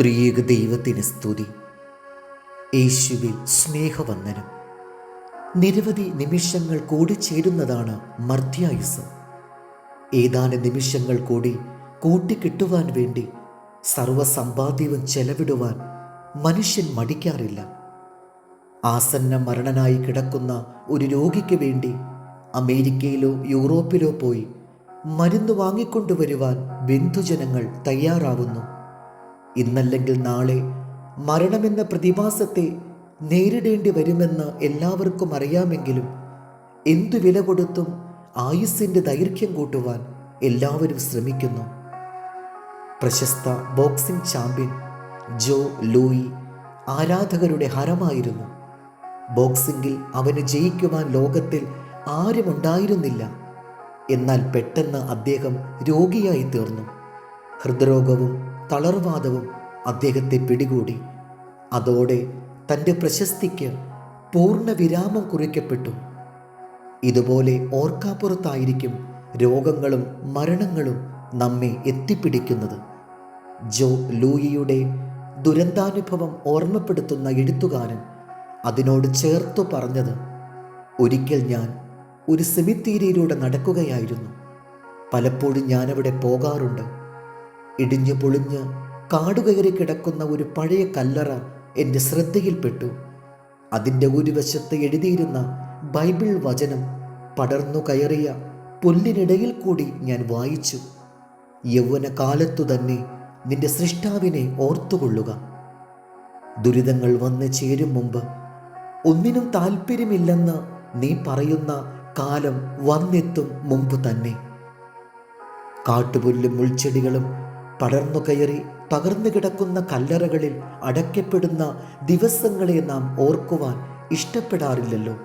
ത്രിയേക ദൈവത്തിന് സ്തുതി. യേശുവിൽ സ്നേഹവന്ദനം. നിരവധി നിമിഷങ്ങൾ കൂടി ചേരുന്നതാണ് മർദ്ധ്യായുസം ഏതാനും നിമിഷങ്ങൾ കൂടി കൂട്ടിക്കിട്ടുവാൻ വേണ്ടി സർവസമ്പാദ്യവും ചെലവിടുവാൻ മനുഷ്യൻ മടിക്കാറില്ല. ആസന്ന മരണനായി കിടക്കുന്ന ഒരു രോഗിക്ക് വേണ്ടി അമേരിക്കയിലോ യൂറോപ്പിലോ പോയി മരുന്ന് വാങ്ങിക്കൊണ്ടുവരുവാൻ ബന്ധുജനങ്ങൾ തയ്യാറാവുന്നു. ഇന്നല്ലെങ്കിൽ നാളെ മരണമെന്ന പ്രതിഭാസത്തെ നേരിടേണ്ടി വരുമെന്ന് എല്ലാവർക്കും അറിയാമെങ്കിലും എന്തു വില കൊടുത്തും ആയുസ്സിന്റെ ദൈർഘ്യം കൂട്ടുവാൻ എല്ലാവരും ശ്രമിക്കുന്നു. പ്രശസ്ത ബോക്സിംഗ് ചാമ്പ്യൻ ജോ ലൂയി ആരാധകരുടെ ഹരമായിരുന്നു. ബോക്സിംഗിൽ അവന് ജയിക്കുവാൻ ലോകത്തിൽ ആരുമുണ്ടായിരുന്നില്ല എന്നാൽ പെട്ടെന്ന് അദ്ദേഹം രോഗിയായി തീർന്നു. ഹൃദ്രോഗവും തളർവാദവും അദ്ദേഹത്തെ പിടികൂടി. അതോടെ തന്റെ പ്രശസ്തിക്ക് പൂർണ വിരാമം കുറിക്കപ്പെട്ടു. ഇതുപോലെ ഓർക്കാപ്പുറത്തായിരിക്കും രോഗങ്ങളും മരണങ്ങളും നമ്മെ എത്തിപ്പിടിക്കുന്നത്. ജോ ലൂയിയുടെ ദുരന്താനുഭവം ഓർമ്മപ്പെടുത്തുന്ന എഴുത്തുകാരൻ അതിനോട് ചേർത്തു പറഞ്ഞത് ഒരിക്കൽ ഞാൻ ഒരു സെമിത്തീരിയിലൂടെ നടക്കുകയായിരുന്നു. പലപ്പോഴും ഞാനവിടെ പോകാറുണ്ട്. ഇടിഞ്ഞു പൊളിഞ്ഞ് കാടുകയറി കിടക്കുന്ന ഒരു പഴയ കല്ലറ എന്റെ ശ്രദ്ധയിൽപ്പെട്ടു. അതിന്റെ ഒരു വശത്ത് എഴുതിയിരുന്ന ബൈബിൾ വചനം പടർന്നു കയറിയ പുല്ലിനിടയിൽ കൂടി ഞാൻ വായിച്ചു. യൗവന കാലത്തു തന്നെ നിന്റെ സൃഷ്ടാവിനെ ഓർത്തുകൊള്ളുക. ദുരിതങ്ങൾ വന്ന് ചേരും മുമ്പ് ഒന്നിനും താല്പര്യമില്ലെന്ന് നീ പറയുന്ന കാലം വന്നെത്തും മുമ്പ് തന്നെ. കാട്ടുപുല്ലും മുൾച്ചെടികളും പടർന്നു കയറി തകർന്നു കിടക്കുന്ന കല്ലറകളിൽ അടയ്ക്കപ്പെടുന്ന ദിവസങ്ങളെ നാം ഓർക്കുവാൻ ഇഷ്ടപ്പെടാറില്ലല്ലോ.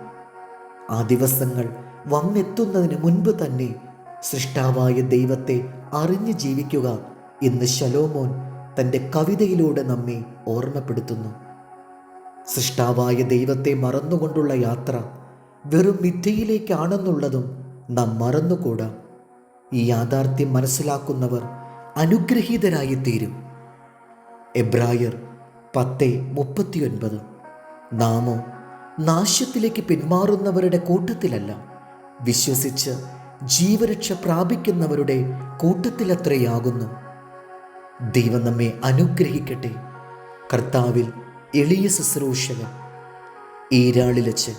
ആ ദിവസങ്ങൾ വന്നെത്തുന്നതിന് മുൻപ് തന്നെ സൃഷ്ടാവായ ദൈവത്തെ അറിഞ്ഞു ജീവിക്കുക എന്ന് ശലോമോൻ തന്റെ കവിതയിലൂടെ നമ്മെ ഓർമ്മപ്പെടുത്തുന്നു. സൃഷ്ടാവായ ദൈവത്തെ മറന്നുകൊണ്ടുള്ള യാത്ര വെറും മിഥ്യയിലേക്കാണെന്നുള്ളതും നാം മറന്നുകൂടാ. ഈ യാഥാർത്ഥ്യം മനസ്സിലാക്കുന്നവർ അനുഗ്രഹീതരായി തീരും എബ്രായർ പത്ത് മുപ്പത്തിയൊൻപത്. നാമോ നാശത്തിലേക്ക് പിന്മാറുന്നവരുടെ കൂട്ടത്തിലല്ല. വിശ്വസിച്ച് ജീവരക്ഷ പ്രാപിക്കുന്നവരുടെ കൂട്ടത്തിലത്രയാകുന്നു. ദൈവം നമ്മെ അനുഗ്രഹിക്കട്ടെ. കർത്താവിൽ എളിയ ശുശ്രൂഷകൻ. ഈരാളിലച്ച്